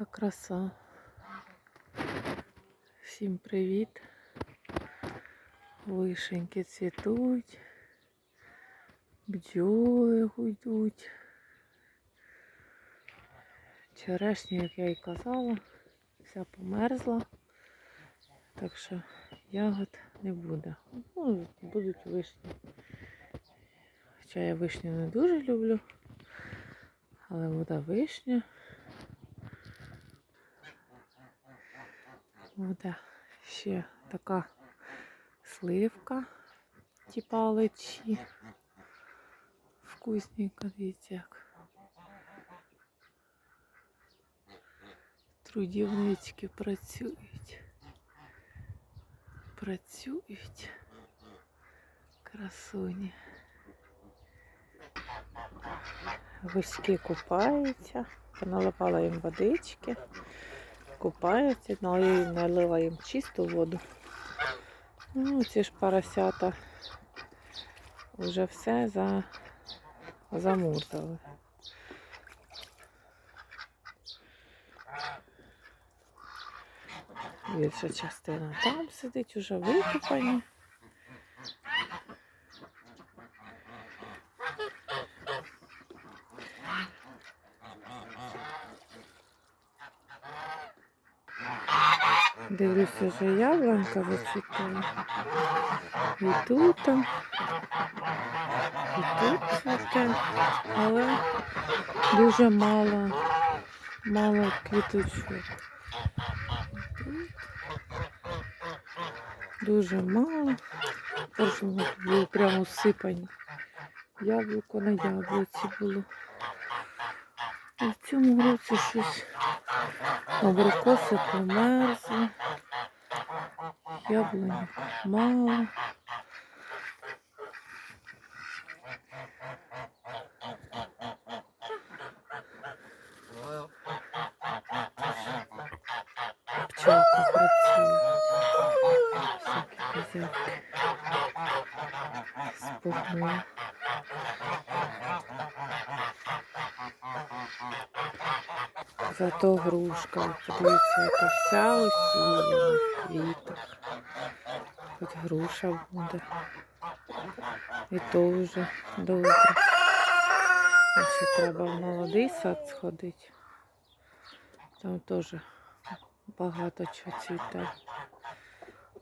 Яка краса. Всім привіт. Вишеньки цвітуть. Бджоли гудуть. Черешня, як я і казала, вся померзла. Так що ягод не буде. Ну, будуть вишні. Хоча я вишню не дуже люблю. Але буде вишня. Буде ще така сливка, типа лечі. Вкусненько, дивіться як. Трудівнички працюють. Працюють. Красуні. Гуськи купаються, поналивала їм водички, купаються, налила, налила їм чисту воду. Ну, ці ж поросята вже все за, замурзали. Більша частина там сидить, уже викупані. Дивлюся, вже яблунька зацвітає. І тут, і тут цвіте, але дуже мало, мало квіточок. Дуже мало. Прошлому було прямо сипані. Яблуко на яблуці було. А в цьому році щось абрикоси померзли. Яблуньок мало. Пчелка. Зато грушка, подивіться, яка вся усіяна в квітах. Хоч груша буде. І то вже добре. Ще треба в молодий сад сходити. Там теж багато чого цвіте.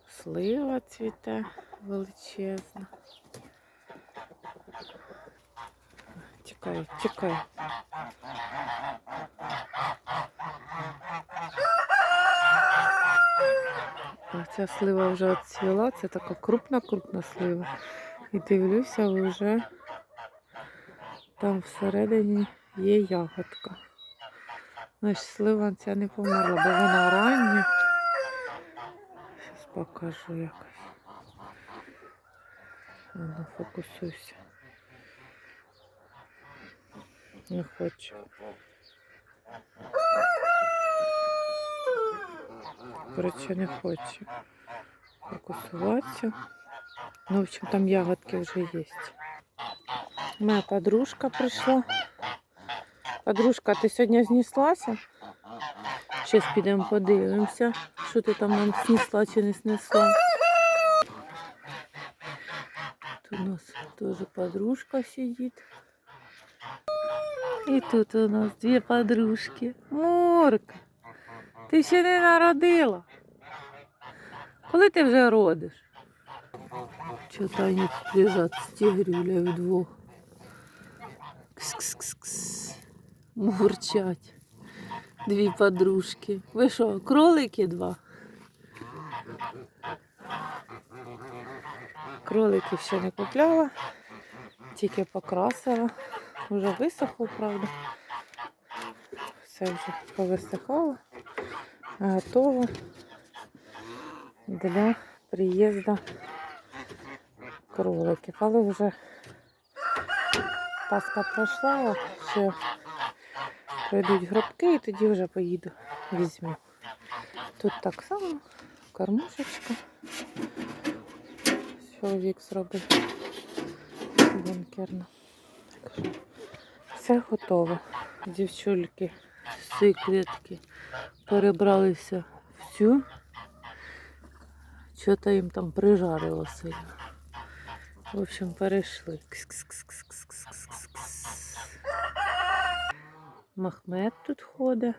Слива цвіте величезна. Тікай, тікай. Ця слива вже відцвіла, це така крупна-крупна слива. І дивлюся, вже там всередині є ягодка. Значить, слива ця не померла, бо вона рання. Зараз покажу якось. Фокусуйся. Не хочу. Коротше, не хочу фокусуватися. Ну, в общем, там ягодки вже є. Моя подружка прийшла. Подружка, ти сьогодні знеслася? Зараз підемо подивимося, що ти там нам снесла чи не снесла. Тут у нас теж подружка сидить. І тут у нас дві подружки. Мурка, ти ще не народила. Коли ти вже родиш? Вони лежать з тігрюля вдвох. Кс-кс-кс-кс. Мурчать. Дві подружки. Ви що, кролики два? Кроликів ще не купляла, тільки покрасила. Вже висохло, правда. Все вже повисихало. Готово для приїзду кроликів. Але вже Пасха пройшла, ще пройдуть гробки і тоді вже поїду, візьму. Тут так само кормушечка. Чоловік зробив бункерно. Так що Все готово. Дівчульки цієї клітки перебралися в цю. Що-то їм там прижарило сильно. В общем, перейшли. Кс-кс-кс-кс-кс-кс-кс. Махмед тут ходить.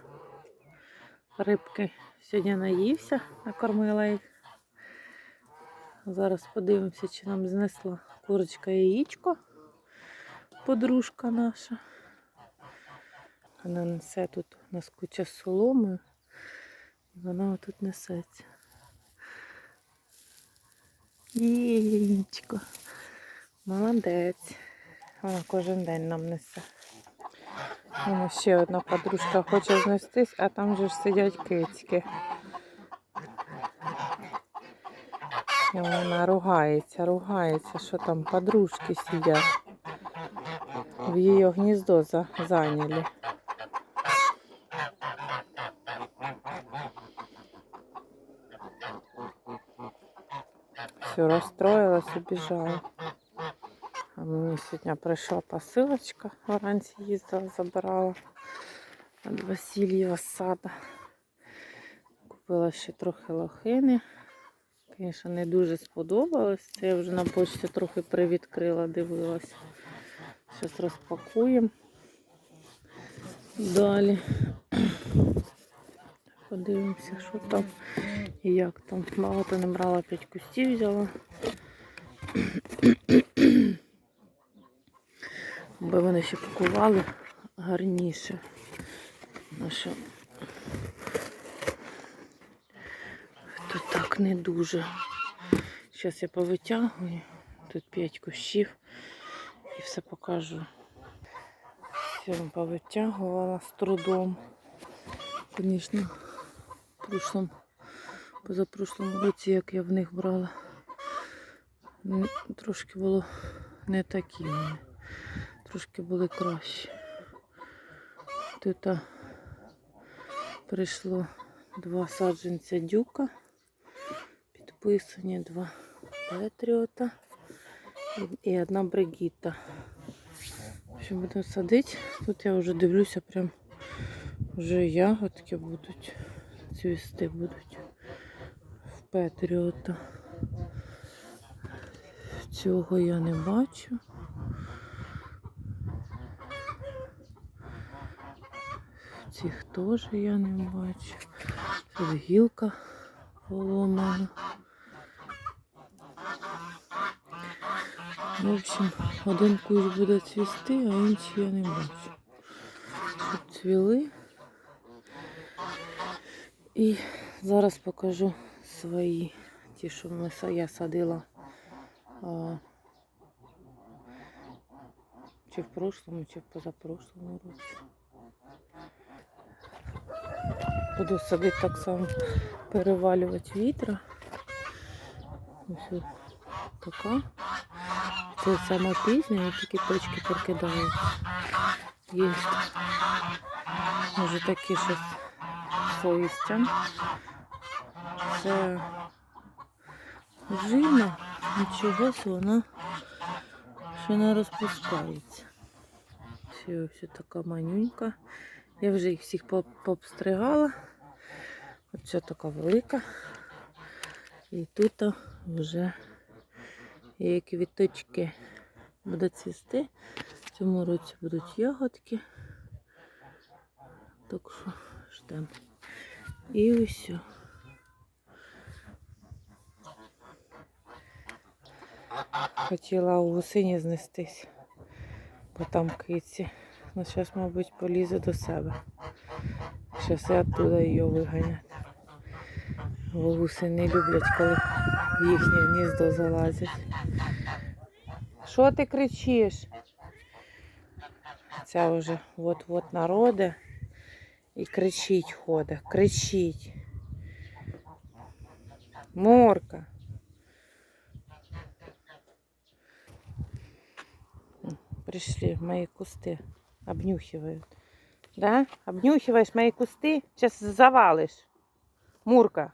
Рибки сьогодні наївся, накормила їх. Зараз подивимося, чи нам знесла курочка яєчко. Подружка наша. Вона несе тут у нас куча соломи. І вона отут несеться. Яєчко. Молодець. Вона кожен день нам несе. Ще одна подружка хоче знестись, а там же ж сидять кицьки. Вона ругається, ругається, що там подружки сидять. В її гніздо за, зайняли. Все, розстроїлась і біжала. А мені сьогодні прийшла посилочка. Вранці їздила, забирала від Васильєва сада. Купила ще трохи лохини. Звісно, не дуже сподобалось. Це я вже на почті трохи привідкрила, дивилась. Зараз розпакуємо. Далі. Подивимося, що там і як там. Багато не брала 5 кустів взяла. Бо вони ще пакували гарніше. Ну що тут так не дуже. Зараз я повитягую. Тут 5 кущів і все покажу. Все повитягувала з трудом. Звісно, в прошлом, позапрошлому році, як я в них брала, трошки було не такі. Трошки були кращі. Тут прийшло два саджанця дюка, підписані два Петріота і, одна Бригіта. Общем, будемо садити. Тут я вже дивлюся, прям вже ягодки будуть, цвісти будуть в Петріота. Цього я не бачу. Цих теж я не бачу. Тут гілка поломана. В общем, один кущ буде цвісти, а інший я не бачу. Тут цвіли. І зараз покажу свої, ті, що я садила а, чи в прошлому, чи в позапрошлому році. Буду садити так само, перевалювати вітра. Ось така. Це саме пізня, я тільки точки перекидаю. Є може такі щось з листям. Це жина, ж вона ще не розпускається. Все, все така манюнька. Я вже їх всіх пообстригала. Оця така велика. І тут вже є квіточки. Буде цвісти. В цьому році будуть ягодки. Так що ждемо. І ось. Хотіла у гусині знестись, бо там киці. Ну, зараз, мабуть, полізе до себе. Зараз я оттуда її виганяти. Бо не люблять, коли в їхнє гніздо залазять. Що ти кричиш? Ця вже от-от народе і кричить ходить, кричить. Морка. Пришли мои кусты. Обнюхивают. Да? Обнюхиваешь мои кусты? Сейчас завалишь. Мурка.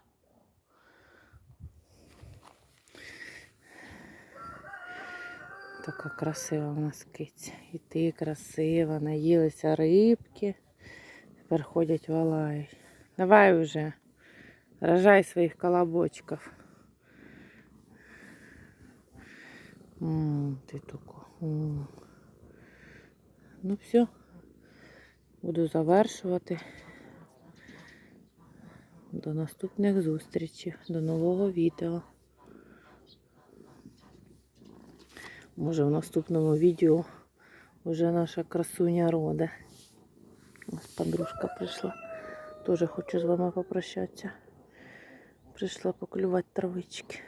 Така красива у нас киця. І ти красива, наїлися рибки. Тепер ходять валають. Давай уже. Рожай своїх колобочків. Ти тако. Ну все. Буду завершувати. До наступних зустрічей, до нового відео. Може в наступному відео вже наша красуня роде. Подружка прийшла. Теж хочу з вами попрощатися. Прийшла поклювати травички.